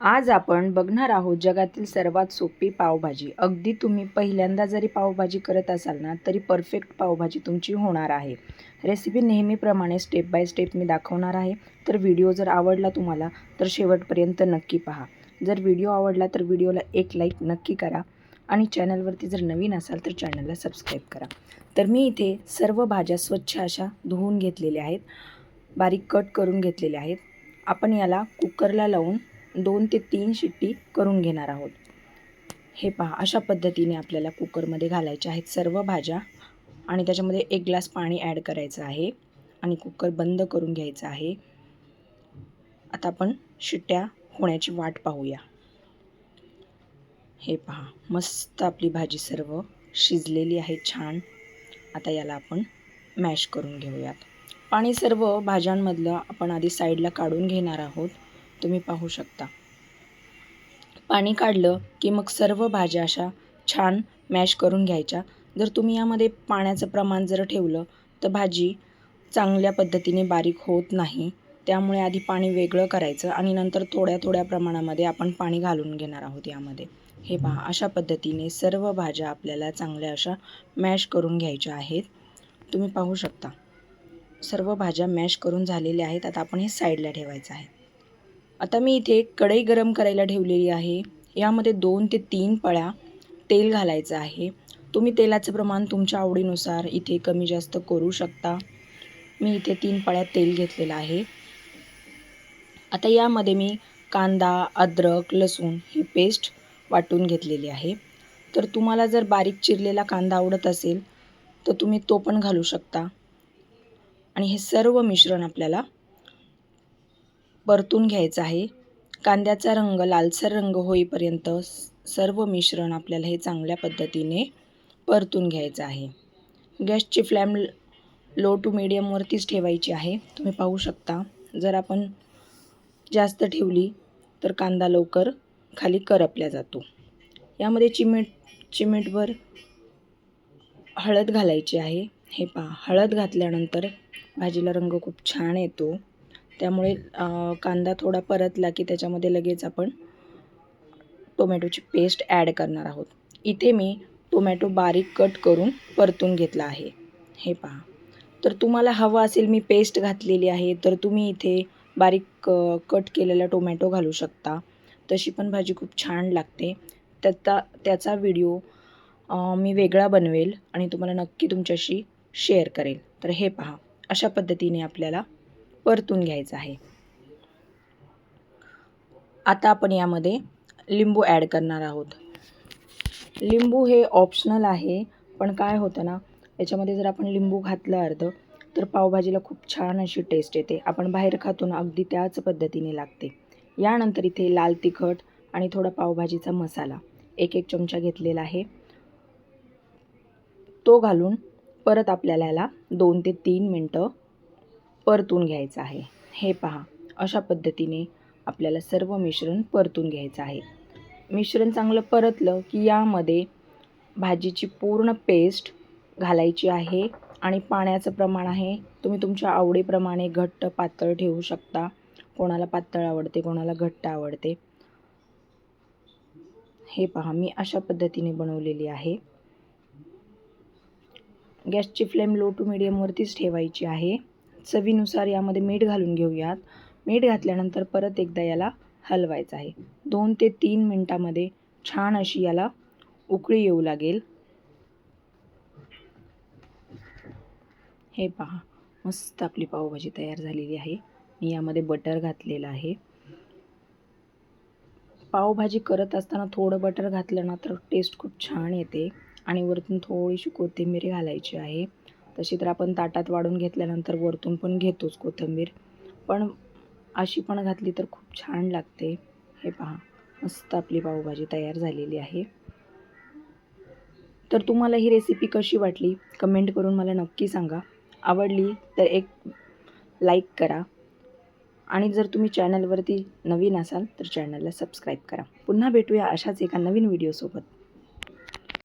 आज आपण बघणार आहोत जगातील सर्वात सोपी पावभाजी. अगदी तुम्ही पहिल्यांदा जरी पावभाजी करत असाल ना तरी परफेक्ट पावभाजी तुमची होणार आहे. रेसिपी नेहमीप्रमाणे स्टेप बाय स्टेप मी दाखवणार आहे. तर व्हिडिओ जर आवडला तुम्हाला तर शेवटपर्यंत नक्की पहा. जर व्हिडिओ आवडला तर व्हिडिओला एक लाईक नक्की करा. आणि चॅनलवरती जर नवीन असाल तर चॅनलला सबस्क्राईब करा. तर मी इथे सर्व भाज्या स्वच्छ अशा धुवून घेतलेल्या आहेत. बारीक कट करून घेतलेल्या आहेत. आपण याला कुकरला लावून दोन ते तीन शिट्टी करून घेणार आहोत. हे पहा अशा पद्धतीने आपल्याला कुकरमध्ये घालायच्या आहेत सर्व भाज्या आणि त्याच्यामध्ये एक ग्लास पाणी ॲड करायचं आहे आणि कुकर बंद करून घ्यायचं आहे. आता आपण शिट्ट्या होण्याची वाट पाहूया. हे पहा मस्त आपली भाजी सर्व शिजलेली आहे छान. आता याला आपण मॅश करून घेऊयात. पाणी सर्व भाज्यांमधलं आपण आधी साईडला काढून घेणार आहोत. तुम्ही पाहू शकता. पाणी काढलं की मग सर्व भाज्या अशा छान मॅश करून घ्यायच्या. जर तुम्ही यामध्ये पाण्याचं प्रमाण जर ठेवलं तर भाजी चांगल्या पद्धतीने बारीक होत नाही. त्यामुळे आधी पाणी वेगळं करायचं आणि नंतर थोड्या थोड्या प्रमाणामध्ये आपण पाणी घालून घेणार आहोत यामध्ये. हे पहा अशा पद्धतीने सर्व भाज्या आपल्याला चांगल्या अशा मॅश करून घ्यायच्या आहेत. तुम्ही पाहू शकता सर्व भाज्या मॅश करून झालेल्या आहेत. आता आपण हे साईडला ठेवायचं आहे. आता मी इथे कढई गरम करायला ठेवलेली आहे. यामध्ये दोन ते तीन पळ्या तेल घालायचं आहे. तुम्ही तेलाचं प्रमाण तुमच्या आवडीनुसार इथे कमी जास्त करू शकता. मी इथे तीन पळ्या तेल घेतलेलं आहे. आता यामध्ये मी कांदा अद्रक लसूण ही पेस्ट वाटून घेतलेली आहे. तर तुम्हाला जर बारीक चिरलेला कांदा आवडत असेल तर तुम्ही तो पण घालू शकता. आणि हे सर्व मिश्रण आपल्याला परतून घ्यायचं आहे. कांद्याचा रंग लालसर रंग होईपर्यंत सर्व मिश्रण आपल्याला हे चांगल्या पद्धतीने परतून घ्यायचं आहे. गॅसची फ्लॅम लो टू मिडियमवरतीच ठेवायची आहे. तुम्ही पाहू शकता. जर आपण जास्त ठेवली तर कांदा लवकर खाली करपल्या जातो. यामध्ये चिमीट चिमीटभर हळद घालायची आहे. हे पहा हळद घातल्यानंतर भाजीला रंग खूप छान येतो. त्यामुळे कांदा थोडा परतला की त्याच्यामध्ये लगेच आपण टोमॅटोची पेस्ट ॲड करणार आहोत. इथे मी टोमॅटो बारीक कट करून परतून घेतला आहे. हे पहा. तर तुम्हाला हवं असेल मी पेस्ट घातलेली आहे तर तुम्ही इथे बारीक कट केलेला टोमॅटो घालू शकता. तशी पण भाजी खूप छान लागते. त्याचा त्याचा व्हिडिओ मी वेगळा बनवेल आणि तुम्हाला नक्की तुमच्याशी शेअर करेल. तर हे पहा. अशा पद्धतीने आपल्याला परतून घ्यायचं आहे. आता आपण यामध्ये लिंबू ॲड करणार आहोत. लिंबू हे ऑप्शनल आहे पण काय होतं ना याच्यामध्ये जर आपण लिंबू घातलं अर्धं तर पावभाजीला खूप छान अशी टेस्ट येते. आपण बाहेर खातो ना अगदी त्याच पद्धतीने लागते. यानंतर इथे लाल तिखट आणि थोडा पावभाजीचा मसाला एक एक चमचा घेतलेला आहे. तो घालून परत आपल्याला याला दोन ते तीन मिनटं परतून घ्यायचं आहे. हे पहा अशा पद्धतीने आपल्याला सर्व मिश्रण परतून घ्यायचं आहे. मिश्रण चांगलं परतलं की यामध्ये भाजीची पूर्ण पेस्ट घालायची आहे आणि पाण्याचं प्रमाण आहे. तुम्ही तुमच्या आवडीप्रमाणे घट्ट पातळ ठेवू शकता. कोणाला पातळ आवडते कोणाला घट्ट आवडते. हे पहा मी अशा पद्धतीने बनवलेली आहे. गॅसची फ्लेम लो टू मिडियमवरतीच ठेवायची आहे. चवीनुसार यामध्ये मीठ घालून घेऊयात. मीठ घातल्यानंतर परत एकदा याला हलवायचं आहे. दोन ते तीन मिनटामध्ये छान अशी याला उकळी येऊ लागेल. हे पहा मस्त आपली पावभाजी तयार झालेली आहे. मी यामध्ये बटर घातलेलं आहे. पावभाजी करत असताना थोडं बटर घातलं ना तर टेस्ट खूप छान येते. आणि वरतून थोडीशी कोथिंबीर घालायची आहे. तशी तर आपण ताटात वाढून घेतल्यानंतर वरतून पण घेतोच कोथिंबीर. पण अशी पण घातली तर खूप छान लागते. हे पहा मस्त आपली पावभाजी तयार झालेली आहे. तर तुम्हाला ही रेसिपी कशी वाटली? कमेंट करून मला नक्की सांगा. आवडली तर एक लाईक करा. आणि जर तुम्ही चॅनलवरती नवीन असाल तर चॅनलला सबस्क्राईब करा. पुन्हा भेटूया अशाच एका नवीन व्हिडिओसोबत